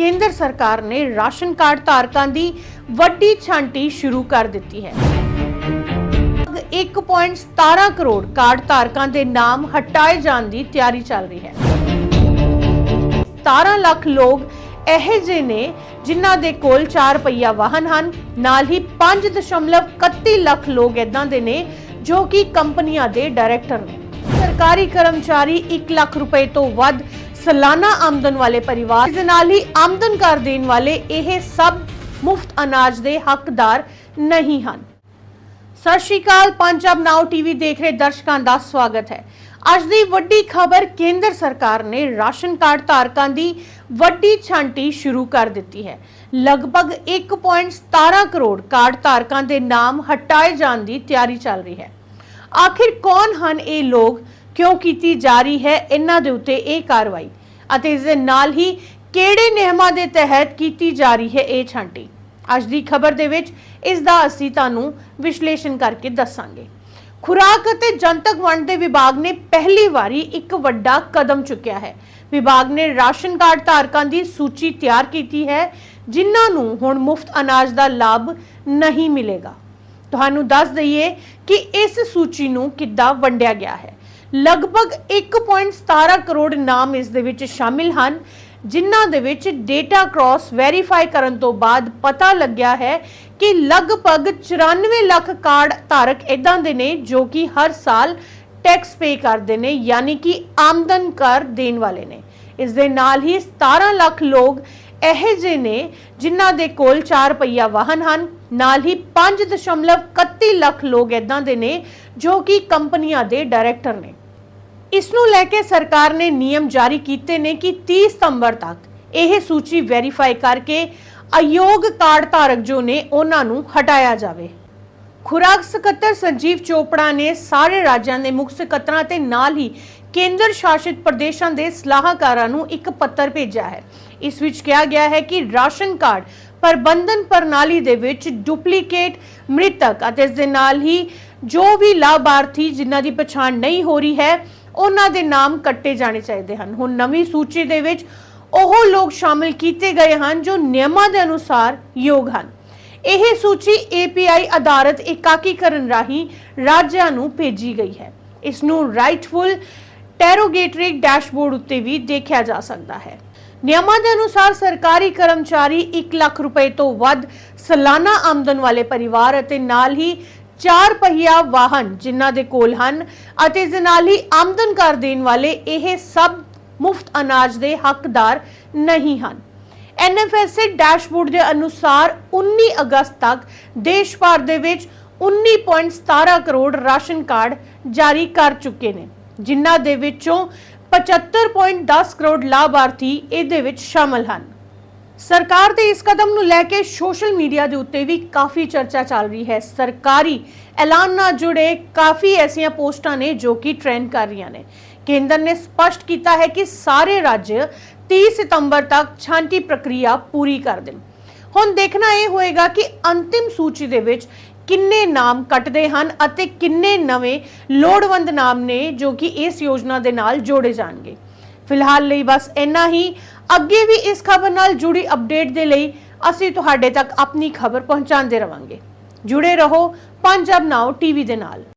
ਕੇਂਦਰ ਸਰਕਾਰ ਨੇ ਰਾਸ਼ਨ ਕਾਰਡ ਧਾਰਕਾਂ ਦੀ ਵੱਡੀ ਛਾਂਟੀ ਸ਼ੁਰੂ ਕਰ ਦਿੱਤੀ ਹੈ। 1.17 ਕਰੋੜ ਕਾਰਡ ਧਾਰਕਾਂ ਦੇ ਨਾਮ ਹਟਾਏ ਜਾਣ ਦੀ ਤਿਆਰੀ ਚੱਲ ਰਹੀ ਹੈ। 17 ਲੱਖ ਲੋਕ ਇਹੋ ਜਿਹੇ ਨੇ ਜਿਨ੍ਹਾਂ ਦੇ ਕੋਲ 4 ਪਹੀਆ ਵਾਹਨ ਹਨ। ਨਾਲ ਹੀ 5.31 ਲੱਖ ਲੋਕ ਇਦਾਂ ਦੇ ਨੇ ਜੋ ਕਿ ਕੰਪਨੀਆਂ ਦੇ ਡਾਇਰੈਕਟਰ ਨੇ। ਸਰਕਾਰੀ ਕਰਮਚਾਰੀ 1 ਲੱਖ ਰੁਪਏ ਤੋਂ ਵੱਧ ਸਾਲਾਨਾ ਆਮਦਨ ਵਾਲੇ ਪਰਿਵਾਰ ਇਸ ਦੇ ਨਾਲ ਹੀ ਆਮਦਨ ਕਰ ਦੇਣ ਵਾਲੇ ਇਹ ਸਭ ਮੁਫਤ ਅਨਾਜ ਦੇ ਹੱਕਦਾਰ ਨਹੀਂ ਹਨ। ਸਤਿ ਸ਼੍ਰੀ ਅਕਾਲ, ਪੰਜਾਬ ਨਾਓ ਟੀਵੀ ਦੇਖ ਰਹੇ ਦਰਸ਼ਕਾਂ ਦਾ ਸਵਾਗਤ ਹੈ। ਅੱਜ ਦੀ ਵੱਡੀ ਖਬਰ, ਕੇਂਦਰ ਸਰਕਾਰ ਨੇ ਰਾਸ਼ਨ ਕਾਰਡ ਧਾਰਕਾਂ ਦੀ ਵੱਡੀ ਛਾਂਟੀ ਸ਼ੁਰੂ ਕਰ ਦਿੱਤੀ ਹੈ। ਲਗਭਗ 1.17 ਕਰੋੜ ਕਾਰਡ ਧਾਰਕਾਂ ਦੇ ਨਾਮ ਹਟਾਏ ਜਾਣ ਦੀ ਤਿਆਰੀ ਚੱਲ ਰਹੀ ਹੈ। ਆਖਿਰ ਕੌਣ ਹਨ ਇਹ ਲੋਕ? ਕਿਉਂ ਕੀਤੀ ਜਾ ਰਹੀ ਹੈ, ਇਹਨਾਂ ਦੇ ਉੱਤੇ ਇਹ ਕਾਰਵਾਈ। ਅਤੇ ਇਸ ਦੇ ਨਾਲ ਹੀ ਕਿਹੜੇ ਨਿਯਮਾਂ ਦੇ ਤਹਿਤ ਕੀਤੀ ਜਾ ਰਹੀ ਹੈ ਇਹ ਛਾਂਟੀ? ਅੱਜ ਦੀ ਖਬਰ ਦੇ ਵਿੱਚ ਇਸ ਦਾ ਅਸੀਂ ਤੁਹਾਨੂੰ ਵਿਸ਼ਲੇਸ਼ਣ ਕਰਕੇ ਦੱਸਾਂਗੇ। ਖੁਰਾਕ ਅਤੇ ਜਨਤਕ ਵੰਡ ਦੇ ਵਿਭਾਗ ਨੇ ਪਹਿਲੀ ਵਾਰੀ ਇੱਕ ਵੱਡਾ ਕਦਮ ਚੁੱਕਿਆ ਹੈ। ਵਿਭਾਗ ਨੇ ਰਾਸ਼ਨ ਕਾਰਡ ਧਾਰਕਾਂ ਦੀ ਸੂਚੀ ਤਿਆਰ ਕੀਤੀ ਹੈ, ਜਿਨ੍ਹਾਂ ਨੂੰ ਹੁਣ ਮੁਫਤ ਅਨਾਜ ਦਾ ਲਾਭ ਨਹੀਂ ਮਿਲੇਗਾ। ਤੁਹਾਨੂੰ ਦੱਸ ਦਈਏ ਕਿ ਇਸ ਸੂਚੀ ਨੂੰ ਕਿੱਦਾਂ ਵੰਡਿਆ ਗਿਆ ਹੈ। ਲਗਭਗ 1.17 ਕਰੋੜ ਨਾਮ ਇਸ ਦੇ ਵਿੱਚ ਸ਼ਾਮਿਲ ਹਨ, ਜਿਨ੍ਹਾਂ ਦੇ ਵਿੱਚ ਡੇਟਾ ਕ੍ਰਾਸ ਵੈਰੀਫਾਈ ਕਰਨ ਤੋਂ ਬਾਅਦ ਪਤਾ ਲੱਗਿਆ ਹੈ ਕਿ ਲਗਭਗ 94 ਲੱਖ ਕਾਰਡ ਧਾਰਕ ਇਦਾਂ ਦੇ ਨੇ ਜੋ ਕਿ ਹਰ ਸਾਲ ਟੈਕਸ ਪੇ ਕਰਦੇ ਨੇ, ਯਾਨੀ ਕਿ ਆਮਦਨ ਕਰ ਦੇਣ ਵਾਲੇ ਨੇ। ਇਸ ਦੇ ਨਾਲ ਹੀ 17 ਲੱਖ ਲੋਕ ਇਹੋ ਜਿਹੇ ਨੇ ਜਿਨ੍ਹਾਂ ਦੇ ਕੋਲ 4 ਪਹੀਆ ਵਾਹਨ ਹਨ। ਨਾਲ ਹੀ 5.31 ਲੱਖ ਲੋਕ ਇਦਾਂ ਦੇ ਨੇ ਜੋ ਕਿ ਕੰਪਨੀਆਂ ਦੇ ਡਾਇਰੈਕਟਰ ਨੇ। ਇਸ ਨੂੰ ਲੈ ਕੇ ਸਰਕਾਰ ਨੇ ਨਿਯਮ ਜਾਰੀ ਕੀਤੇ ਨੇ ਕਿ 30 ਸਤੰਬਰ ਤੱਕ ਇਹ ਸੂਚੀ ਵੈਰੀਫਾਈ ਕਰਕੇ ਅਯੋਗ ਕਾਰਡ ਧਾਰਕ ਜੋ ਨੇ ਉਹਨਾਂ ਨੂੰ ਹਟਾਇਆ ਜਾਵੇ। ਖੁਰਾਕ ਸਕੱਤਰ ਸੰਜੀਵ ਚੋਪੜਾ ਨੇ ਸਾਰੇ ਰਾਜਾਂ ਦੇ ਮੁੱਖ ਸਕੱਤਰਾਂ ਤੇ ਨਾਲ ਹੀ ਕੇਂਦਰ ਸ਼ਾਸਿਤ ਪ੍ਰਦੇਸ਼ਾਂ ਦੇ ਸਲਾਹਕਾਰਾਂ ਨੂੰ ਇੱਕ ਪੱਤਰ ਭੇਜਿਆ ਹੈ। ਇਸ ਵਿੱਚ ਕਿਹਾ ਗਿਆ ਹੈ ਕਿ ਰਾਸ਼ਨ ਕਾਰਡ ਪ੍ਰਬੰਧਨ ਪ੍ਰਣਾਲੀ ਦੇ ਵਿੱਚ ਡੁਪਲੀਕੇਟ ਮ੍ਰਿਤਕ ਅਤੇ ਇਸ ਦੇ ਨਾਲ ਹੀ ਜੋ ਵੀ ਲਾਭਾਰਥੀ ਜਿਨ੍ਹਾਂ ਦੀ ਪਛਾਣ ਨਹੀਂ ਹੋ ਰਹੀ ਹੈ ਉਹਨਾਂ ਦੇ ਨਾਮ ਕੱਟੇ ਜਾਣੇ ਚਾਹੀਦੇ ਹਨ। ਹੁਣ ਨਵੀਂ ਸੂਚੀ ਦੇ ਵਿੱਚ ਉਹ ਲੋਕ ਸ਼ਾਮਿਲ ਕੀਤੇ ਗਏ ਹਨ ਜੋ ਨਿਯਮਾਂ ਦੇ ਅਨੁਸਾਰ ਯੋਗ ਹਨ। ਇਹ ਸੂਚੀ API ਆਧਾਰਿਤ ਇਕਾਕੀਕਰਨ ਰਾਹੀਂ ਰਾਜਾਂ ਨੂੰ ਭੇਜੀ ਗਈ ਹੈ। ਇਸ ਨੂੰ ਰਾਈਟਫੁਲ ਟੈਰੋਗੇਟਰੀ ਡੈਸ਼ਬੋਰਡ ਉੱਤੇ ਵੀ ਦੇਖਿਆ ਜਾ ਸਕਦਾ ਹੈ। ਨਿਯਮਾਂ ਦੇ ਅਨੁਸਾਰ ਸਰਕਾਰੀ ਕਰਮਚਾਰੀ 1 ਲੱਖ ਰੁਪਏ ਤੋਂ ਵੱਧ ਸਾਲਾਨਾ ਆਮਦਨ ਵਾਲੇ ਪਰਿਵਾਰ ਅਤੇ ਨਾਲ ਹੀ ਚਾਰ ਪਹੀਆ ਵਾਹਨ ਜਿਨ੍ਹਾਂ ਦੇ ਕੋਲ ਹਨ ਅਤੇ ਇਸ ਆਮਦਨ ਕਰ ਦੇਣ ਵਾਲੇ ਇਹ ਸਭ ਮੁਫਤ ਅਨਾਜ ਦੇ ਹੱਕਦਾਰ ਨਹੀਂ ਹਨ। ਐਨਐਫਐਸਏ ਡੈਸ਼ਬੋਰਡ ਦੇ ਅਨੁਸਾਰ 19 ਅਗਸਤ ਤੱਕ ਦੇਸ਼ ਭਰ ਦੇ ਵਿੱਚ 19.17 ਕਰੋੜ ਰਾਸ਼ਨ ਕਾਰਡ ਜਾਰੀ ਕਰ ਚੁੱਕੇ ਨੇ, ਜਿਨ੍ਹਾਂ ਦੇ ਵਿੱਚੋਂ 75.10 ਕਰੋੜ ਲਾਭਾਰਥੀ ਇਹਦੇ ਵਿੱਚ ਸ਼ਾਮਲ ਹਨ। ਸਰਕਾਰ ਦੇ ਇਸ ਕਦਮ ਨੂੰ ਲੈ ਕੇ ਸੋਸ਼ਲ ਮੀਡੀਆ ਦੇ ਉੱਤੇ ਵੀ ਕਾਫੀ ਚਰਚਾ ਚੱਲ ਰਹੀ ਹੈ। ਸਰਕਾਰੀ ਐਲਾਨ ਨਾਲ ਜੁੜੇ ਕਾਫੀ ਐਸੀਆਂ ਪੋਸਟਾਂ ਨੇ ਜੋ ਕਿ ਟ੍ਰੈਂਡ ਕਰ ਰਹੀਆਂ ਨੇ। ਕੇਂਦਰ ਨੇ ਸਪਸ਼ਟ ਕੀਤਾ ਹੈ ਕਿ ਸਾਰੇ ਰਾਜ 30 ਸਤੰਬਰ ਤੱਕ ਛਾਂਟੀ ਪ੍ਰਕਿਰਿਆ ਪੂਰੀ ਕਰ ਦੇਣ। ਹੁਣ ਦੇਖਣਾ ਇਹ ਹੋਏਗਾ ਕਿ ਅੰਤਿਮ ਸੂਚੀ ਦੇ ਵਿੱਚ ਕਿੰਨੇ ਨਾਮ ਕੱਟਦੇ ਹਨ ਅਤੇ ਕਿੰਨੇ ਨਵੇਂ ਲੋੜਵੰਦ ਨਾਮ ਨੇ ਜੋ ਕਿ ਇਸ ਯੋਜਨਾ ਦੇ ਨਾਲ ਜੋੜੇ ਜਾਣਗੇ। ਫਿਲਹਾਲ ਲਈ ਬਸ ਇੰਨਾ ਹੀ। ਅੱਗੇ ਵੀ ਇਸ ਖਬਰ ਨਾਲ ਜੁੜੀ ਅਪਡੇਟ ਦੇ ਲਈ ਅਸੀਂ ਤੁਹਾਡੇ ਤੱਕ ਆਪਣੀ ਖਬਰ ਪਹੁੰਚਾਉਂਦੇ ਰਵਾਂਗੇ। ਜੁੜੇ ਰਹੋ ਪੰਜਾਬ ਨਾਓ ਟੀਵੀ ਦੇ ਨਾਲ।